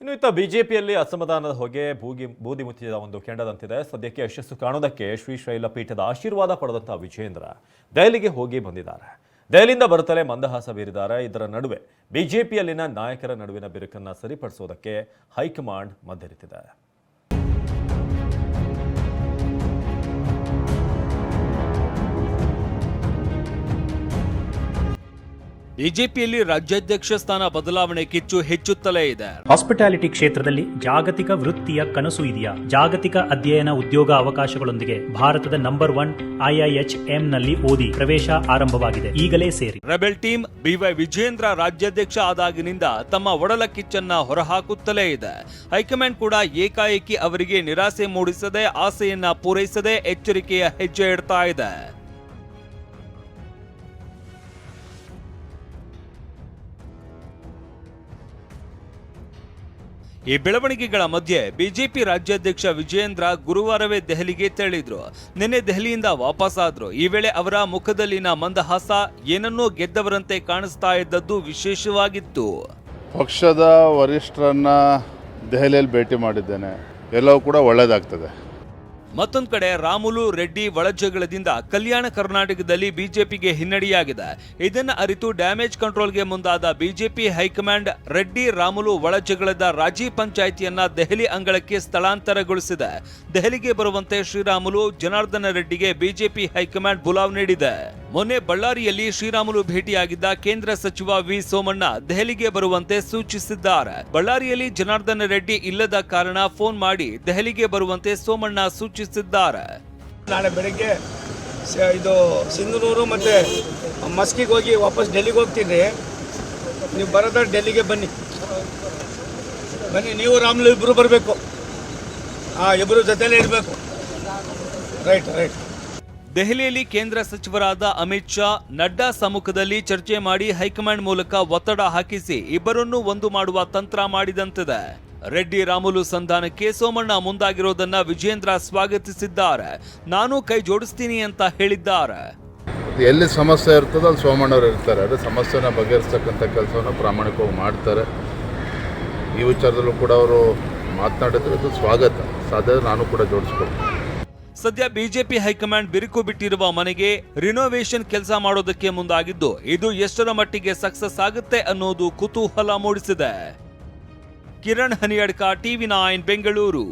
ಇನ್ನು ಇತ್ತ ಬಿಜೆಪಿಯಲ್ಲಿ ಅಸಮಾಧಾನದ ಹೊಗೆ ಬೂಗಿ ಬೂದಿ ಮುಚ್ಚಿದ ಒಂದು ಕೆಂಡದಂತಿದೆ. ಸದ್ಯಕ್ಕೆ ಯಶಸ್ಸು ಕಾಣೋದಕ್ಕೆ ಶ್ರೀಶೈಲ ಪೀಠದ ಆಶೀರ್ವಾದ ಪಡೆದಂತಹ ವಿಜೇಂದ್ರ ದೆಹಲಿಗೆ ಹೋಗಿ ಬಂದಿದ್ದಾರೆ. ದೆಹಲಿಯಿಂದ ಬರುತ್ತಲೇ ಮಂದಹಾಸ ಬೀರಿದ್ದಾರೆ. ಇದರ ನಡುವೆ ಬಿಜೆಪಿಯಲ್ಲಿನ ನಾಯಕರ ನಡುವಿನ ಬಿರುಕನ್ನು ಸರಿಪಡಿಸೋದಕ್ಕೆ ಹೈಕಮಾಂಡ್ ಮಧ್ಯೆರಿತಿದೆ ಬಿಜೆಪಿಯಲ್ಲಿ ರಾಜ್ಯಾಧ್ಯಕ್ಷ ಸ್ಥಾನ ಬದಲಾವಣೆ ಕಿಚ್ಚು ಹೆಚ್ಚುತ್ತಲೇ ಇದೆ. ಹಾಸ್ಪಿಟಾಲಿಟಿ ಕ್ಷೇತ್ರದಲ್ಲಿ ಜಾಗತಿಕ ವೃತ್ತಿಯ ಕನಸು ಇದೆಯಾ? ಜಾಗತಿಕ ಅಧ್ಯಯನ ಉದ್ಯೋಗ ಅವಕಾಶಗಳೊಂದಿಗೆ ಭಾರತದ ನಂಬರ್ ಒನ್ ಐಐಎಚ್ನಲ್ಲಿ ಓದಿ ಪ್ರವೇಶ ಆರಂಭವಾಗಿದೆ. ಈಗಲೇ ಸೇರಿ. ರೆಬೆಲ್ ಟೀಮ್ ಬಿವೈ ವಿಜೇಂದ್ರ ರಾಜ್ಯಾಧ್ಯಕ್ಷ ಆದಾಗಿನಿಂದ ತಮ್ಮ ಒಡಲ ಕಿಚ್ಚನ್ನ ಹೊರಹಾಕುತ್ತಲೇ ಇದೆ. ಹೈಕಮಾಂಡ್ ಕೂಡ ಏಕಾಏಕಿ ಅವರಿಗೆ ನಿರಾಸೆ ಮೂಡಿಸದೆ ಆಸೆಯನ್ನ ಪೂರೈಸದೆ ಎಚ್ಚರಿಕೆಯ ಹೆಜ್ಜೆ ಇಡ್ತಾ ಇದೆ. ಈ ಬೆಳವಣಿಗೆಗಳ ಮಧ್ಯೆ ಬಿಜೆಪಿ ರಾಜ್ಯಾಧ್ಯಕ್ಷ ವಿಜಯೇಂದ್ರ ಗುರುವಾರವೇ ದೆಹಲಿಗೆ ತೆರಳಿದ್ರು. ನಿನ್ನೆ ದೆಹಲಿಯಿಂದ ವಾಪಸ್ಸಾದ್ರು ಈ ವೇಳೆ ಅವರ ಮುಖದಲ್ಲಿನ ಮಂದಹಾಸ ಏನನ್ನೋ ಗೆದ್ದವರಂತೆ ಕಾಣಿಸ್ತಾ ಇದ್ದದ್ದು ವಿಶೇಷವಾಗಿತ್ತು. ಪಕ್ಷದ ವರಿಷ್ಠರನ್ನ ದೆಹಲಿಯಲ್ಲಿ ಭೇಟಿ ಮಾಡಿದ್ದೇನೆ. ಎಲ್ಲವೂ ಕೂಡ ಒಳ್ಳೆಯದಾಗ್ತದೆ ಮತ್ತೊಂದು ಕಡೆ ರಾಮುಲು ರೆಡ್ಡಿ ಒಳಜಗಳದಿಂದ ಕಲ್ಯಾಣ ಕರ್ನಾಟಕದಲ್ಲಿ ಬಿಜೆಪಿಗೆ ಹಿನ್ನಡೆಯಾಗಿದೆ. ಇದನ್ನು ಅರಿತು ಡ್ಯಾಮೇಜ್ ಕಂಟ್ರೋಲ್ಗೆ ಮುಂದಾದ BJP high command Reddy Ramulu ಒಳಜಗಳದ ರಾಜಿ ಪಂಚಾಯಿತಿಯನ್ನ ದೆಹಲಿ ಅಂಗಳಕ್ಕೆ ಸ್ಥಳಾಂತರಗೊಳಿಸಿದೆ. ದೆಹಲಿಗೆ ಬರುವಂತೆ ಶ್ರೀರಾಮುಲು ಜನಾರ್ದನ ರೆಡ್ಡಿಗೆ ಬಿಜೆಪಿ ಹೈಕಮಾಂಡ್ ಬುಲಾವ್ ನೀಡಿದೆ. ಮೊನ್ನೆ ಬಳ್ಳಾರಿಯಲ್ಲಿ ಶ್ರೀರಾಮುಲು ಭೇಟಿಯಾಗಿದ್ದ ಕೇಂದ್ರ ಸಚಿವ ವಿ ಸೋಮಣ್ಣ ದೆಹಲಿಗೆ ಬರುವಂತೆ ಸೂಚಿಸಿದ್ದಾರೆ. ಬಳ್ಳಾರಿಯಲ್ಲಿ ಜನಾರ್ದನ ರೆಡ್ಡಿ ಇಲ್ಲದ ಕಾರಣ ಫೋನ್ ಮಾಡಿ ದೆಹಲಿಗೆ ಬರುವಂತೆ ಸೋಮಣ್ಣ ಸೂಚಿಸಿದ್ದಾರೆ. ನಾಳೆ ಬೆಳಿಗ್ಗೆ ಇದು ಸಿಂಧನೂರು ಮತ್ತು ಮಸ್ಕಿಗೆ ಹೋಗಿ ವಾಪಸ್ ಡೆಲ್ಲಿಗೆ ಹೋಗ್ತೀನಿ ನೀವು ಬರೋದ ಡೆಲ್ಲಿಗೆ ಬನ್ನಿ. ಬನ್ನಿ, ನೀವು ರಾಮ್ಲು ಇಬ್ಬರು ಬರಬೇಕು. ಹಾಂ ಇಬ್ಬರು ಜೊತೆಲೇ ಇರಬೇಕು. Right right. ದೆಹಲಿಯಲ್ಲಿ ಕೇಂದ್ರ ಸಚಿವರಾದ ಅಮಿತ್ ಶಾ ನಡ್ಡಾ ಸಮ್ಮುಖದಲ್ಲಿ ಚರ್ಚೆ ಮಾಡಿ ಹೈಕಮಾಂಡ್ ಮೂಲಕ ಒತ್ತಡ ಹಾಕಿಸಿ ಇಬ್ಬರನ್ನೂ ಒಂದು ಮಾಡುವ ತಂತ್ರ ಮಾಡಿದಂತಿದೆ. ರೆಡ್ಡಿ ರಾಮುಲು ಸಂಧಾನಕ್ಕೆ ಸೋಮಣ್ಣ ಮುಂದಾಗಿರೋದನ್ನ ವಿಜೇಂದ್ರ ಸ್ವಾಗತಿಸಿದ್ದಾರೆ. ನಾನು ಕೈ ಜೋಡಿಸ್ತೀನಿ ಅಂತ ಹೇಳಿದ್ದಾರೆ. ಎಲ್ಲಿ ಸಮಸ್ಯೆ ಇರ್ತದೋ ಅಲ್ಲಿ ಸೋಮಣ್ಣವ್ರು ಇರ್ತಾರೆ. ಅದೇ ಸಮಸ್ಯೆನ ಬಗೆಹರಿಸ್ತಕ್ಕಂಥ ಕೆಲಸವನ್ನು ಪ್ರಾಮಾಣಿಕವಾಗಿ ಮಾಡ್ತಾರೆ. ಈ ವಿಚಾರದಲ್ಲೂ ಕೂಡ ಅವರು ಮಾತನಾಡಿದ್ರೆ. ಅದು ಸ್ವಾಗತ. ಸಾಧ್ಯ ನಾನು ಕೂಡ ಜೋಡಿಸ್ಕೊಳ್ತೀನಿ. ಸದ್ಯ ಬಿಜೆಪಿ ಹೈಕಮಾಂಡ್ ಬಿರುಕು ಬಿಟ್ಟಿರುವ ಮನೆಗೆ ರಿನೋವೇಷನ್ ಕೆಲಸ ಮಾಡೋದಕ್ಕೆ ಮುಂದಾಗಿದ್ದು, ಇದು ಎಷ್ಟರ ಮಟ್ಟಿಗೆ ಸಕ್ಸಸ್ ಆಗುತ್ತೆ ಅನ್ನೋದು ಕುತೂಹಲ ಮೂಡಿಸಿದೆ. Kiran Haniyadka, TV nine, Bengaluru.